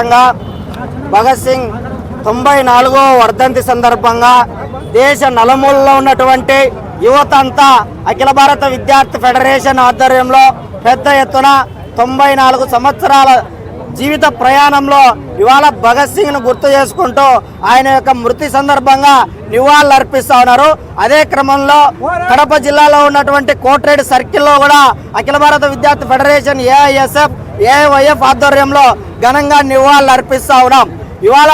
సందర్భంగా భగత్ సింగ్ తొంభై నాలుగో వర్ధంతి సందర్భంగా దేశ నలుమూలలో ఉన్నటువంటి యువత అంతా అఖిల భారత విద్యార్థి ఫెడరేషన్ ఆధ్వర్యంలో పెద్ద ఎత్తున తొంభై నాలుగు సంవత్సరాల జీవిత ప్రయాణంలో ఇవాళ భగత్ సింగ్ను గుర్తు చేసుకుంటూ ఆయన యొక్క మృతి సందర్భంగా నివాళులు అర్పిస్తూ ఉన్నారు. అదే క్రమంలో కడప జిల్లాలో ఉన్నటువంటి కోట్రేడ్ సర్కిల్లో కూడా అఖిల భారత విద్యార్థి ఫెడరేషన్ ఏఐఎస్ఎఫ్ ఏఐవైఎఫ్ ఆధ్వర్యంలో ఘనంగా నివాళులర్పిస్తా ఉన్నాం. ఇవాళ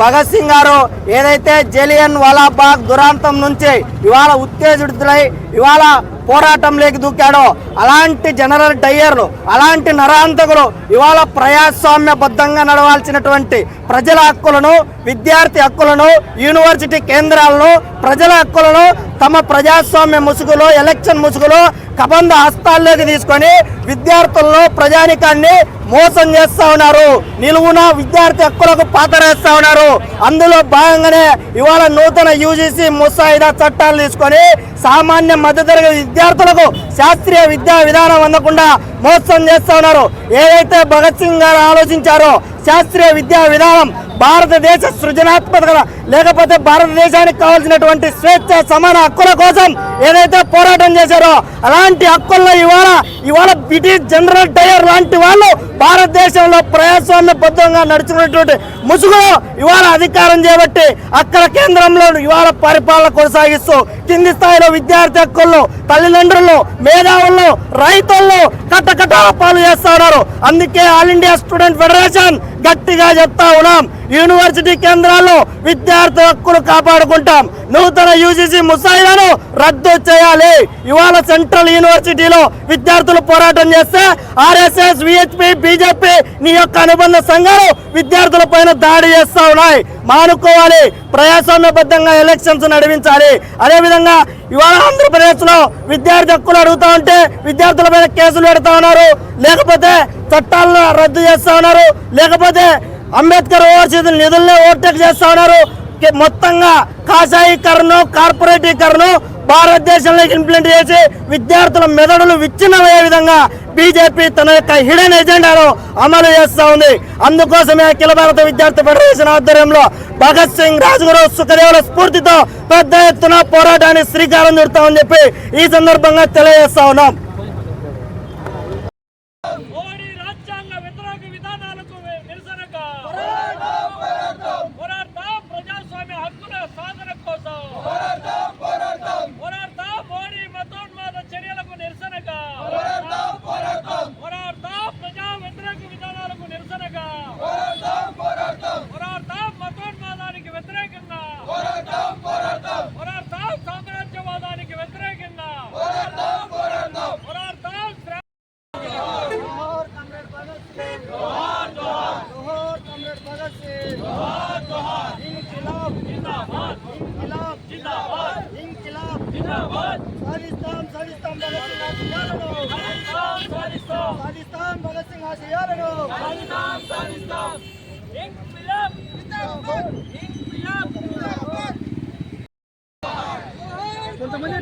భగత్ సింగ్ గారు ఏదైతే జలియన్ వాలాబాగ్ దురాంతం నుంచి ఇవాళ ఉత్తేజితులై ఇవాళ పోరాటంలోకి దూకాడో అలాంటి జనరల్ డయ్యర్లు అలాంటి నరాంతకులు ఇవాళ ప్రజాస్వామ్యబద్ధంగా నడవాల్సినటువంటి ప్రజల హక్కులను విద్యార్థి హక్కులను యూనివర్సిటీ కేంద్రాలను ప్రజల హక్కులను తమ ప్రజాస్వామ్య ముసుగులో ఎలక్షన్ ముసుగులో కబంధ హస్తాల్లోకి తీసుకొని విద్యార్థుల్లో ప్రజానికాన్ని మోసం చేస్తా ఉన్నారు. నిలువున విద్యార్థి హక్కులకు పాతరేస్తా ఉన్నారు. అందులో భాగంగానే ఇవాళ నూతన యూజీసీ ముసాయిదా చట్టాలు తీసుకొని సామాన్య మధ్యతరగతి విద్యార్థులకు శాస్త్రీయ విద్యా విధానం అందకుండా మోసం చేస్తా ఉన్నారు. ఏదైతే భగత్ సింగ్ గారు ఆలోచించారో శాస్త్రీయ విద్యా విధానం భారతదేశ సృజనాత్మకత లేకపోతే భారతదేశానికి కావాల్సినటువంటి స్వేచ్ఛ సమాన హక్కుల కోసం ఏదైతే పోరాటం చేశారో అలాంటి హక్కుల్లో ఇవాళ ఇవాళ బ్రిటిష్ జనరల్ డయర్ లాంటి వాళ్ళు భారతదేశంలో ప్రజాస్వామ్యబద్ధంగా నడుచుకున్నటువంటి ముసుగులో ఇవాళ అధికారం చేపట్టి అక్కడ కేంద్రంలో ఇవాళ పరిపాలన కొనసాగిస్తూ కింది స్థాయిలో విద్యార్థి హక్కుల్లో తల్లిదండ్రులు మేధావులు రైతులు కట్టకట్టాల పాలు చేస్తున్నారు. అందుకే ఆల్ ఇండియా స్టూడెంట్ ఫెడరేషన్ గట్టిగా చెప్తా ఉన్నాం. యూనివర్సిటీ కేంద్రాల్లో విద్యార్థి హక్కులు కాపాడుకుంటాం. నూతన యూజీసీ ముసాయిదాను రద్దు చేయాలి. ఇవాళ సెంట్రల్ యూనివర్సిటీలో విద్యార్థులు పోరాటం చేస్తే ఆర్ఎస్ఎస్ విహెచ్పి బీజేపీ నీ యొక్క అనుబంధ సంఘాలు విద్యార్థుల పైన దాడి చేస్తూ ఉన్నాయి. మానుకోవాలి. ప్రజాస్వామ్యబద్ధంగా ఎలక్షన్స్ నడిపించాలి. అదేవిధంగా ఇవాళ ఆంధ్రప్రదేశ్లో విద్యార్థి హక్కులు అడుగుతా ఉంటే విద్యార్థుల పైన కేసులు పెడతా ఉన్నారు. లేకపోతే చట్టాలను రద్దు చేస్తూ ఉన్నారు. లేకపోతే అంబేద్కర్ ఓవర్సీస్ నిధుల్ని ఓవర్టేక్ చేస్తా ఉన్నారు. మొత్తంగా కాషాయీకరణ కార్పొరేటీకరణ భారతదేశంలోకి ఇంప్లిమెంట్ చేసి విద్యార్థుల మెదడులు విచ్ఛిన్నమయ్యే విధంగా బీజేపీ తన యొక్క హిడెన్ ఎజెండాను అమలు చేస్తూ ఉంది. అందుకోసమే అఖిల భారత విద్యార్థి ఫెడరేషన్ ఆధ్వర్యంలో భగత్ సింగ్ రాజ్గురు సుఖదేవుల స్ఫూర్తితో పెద్ద ఎత్తున పోరాటానికి శ్రీకారం చుడతామని చెప్పి ఈ సందర్భంగా తెలియజేస్తా ఉన్నాం. సాధిస్తాం సాధిస్తాం భగత్ సింగ్ ఆశయాలను సాధిస్తాం భగత్ సింగ్ ఆశయాలను కొంతమంది